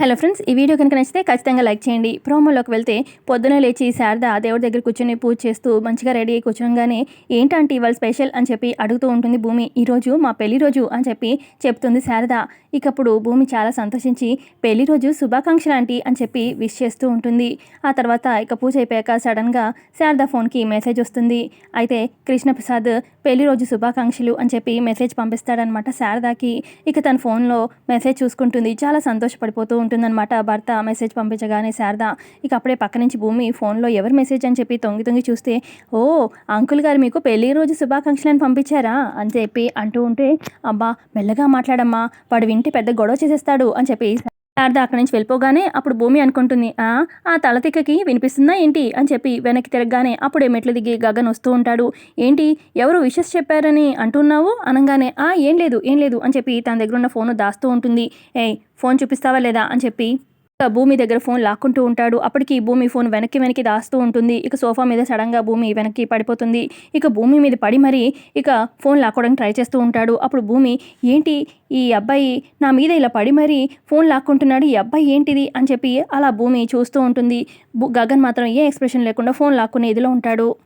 Hello friends ఈ video కనుక నచ్చితే ఖచ్చితంగా లైక్ చేయండి. ప్రోమోలోకి వెళ్తే పొద్దున లేచి శారద దేవుడి దగ్గర కూర్చొని పూజ చేస్తూ మంచిగా రెడీ అయ్యి కూర్చోగానే ఏంటంటే ఇవాళ స్పెషల్? అని చెప్పి అడుగుతూ ఉంటుంది భూమి. ఈరోజు మా పెళ్ళి రోజు? అని చెప్పి చెప్తుంది శారద. ఇకప్పుడు భూమి చాలా సంతోషించి పెళ్ళి రోజు శుభాకాంక్షలు ఆంటీ అని చెప్పి విష్ చేస్తూ ఉంటుంది. ఆ తర్వాత ఇక పూజ అయిపోయాక సడన్గా శారద ఫోన్కి మెసేజ్ వస్తుంది. అయితే కృష్ణప్రసాద్ పెళ్ళి రోజు శుభాకాంక్షలు అని చెప్పి మెసేజ్ పంపిస్తాడనమాట శారదాకి. ఇక తన ఫోన్లో మెసేజ్ చూసుకుంటుంది. చాలా సంతోషపడిపోతూ ఉంటుందన్నమాట. భర్త మెసేజ్ పంపించగానే శారద ఇక అప్పుడే పక్క నుంచి భూమి ఫోన్లో ఎవరు మెసేజ్ అని చెప్పి తొంగి తొంగి చూస్తే ఓ అంకుల్ గారు మీకు పెళ్ళి రోజు శుభాకాంక్షలను పంపించారా? అని చెప్పి అంటూ ఉంటే అబ్బా మెల్లగా మాట్లాడమ్మా వాడు వింటే పెద్ద గొడవ చేసేస్తాడు అని చెప్పి శారద అక్కడి నుంచి వెళ్ళిపోగానే అప్పుడు భూమి అనుకుంటుంది. ఆ ఆ తలతిక్కకి వినిపిస్తుందా ఏంటి? అని చెప్పి వెనక్కి తిరగగానే అప్పుడే మెట్లు దిగి గగన్ వస్తూ ఉంటాడు. ఏంటి? ఎవరు విషెస్ చెప్పారని అంటున్నావు? అనగానే ఆ ఏం లేదు ఏం లేదు అని చెప్పి తన దగ్గర ఉన్న ఫోన్ దాస్తూ ఉంటుంది. ఏయ్ ఫోన్ చూపిస్తావా లేదా? అని చెప్పి భూమి దగ్గర ఫోన్ లాక్కుంటూ ఉంటాడు. అప్పటికి భూమి ఫోన్ వెనక్కి వెనక్కి దాస్తూ ఉంటుంది. ఇక సోఫా మీద సడన్గా భూమి వెనక్కి పడిపోతుంది. ఇక భూమి మీద పడి మరీ ఇక ఫోన్ లాక్కోవడానికి ట్రై చేస్తూ ఉంటాడు. అప్పుడు భూమి ఏంటి ఈ అబ్బాయి నా మీద ఇలా పడి మరీ ఫోన్ లాక్కుంటున్నాడు? ఈ అబ్బాయి ఏంటిది? అని చెప్పి అలా భూమి చూస్తూ ఉంటుంది. గగన్ మాత్రం ఏ ఎక్స్ప్రెషన్ లేకుండా ఫోన్ లాక్కునే ఇదిలో ఉంటాడు.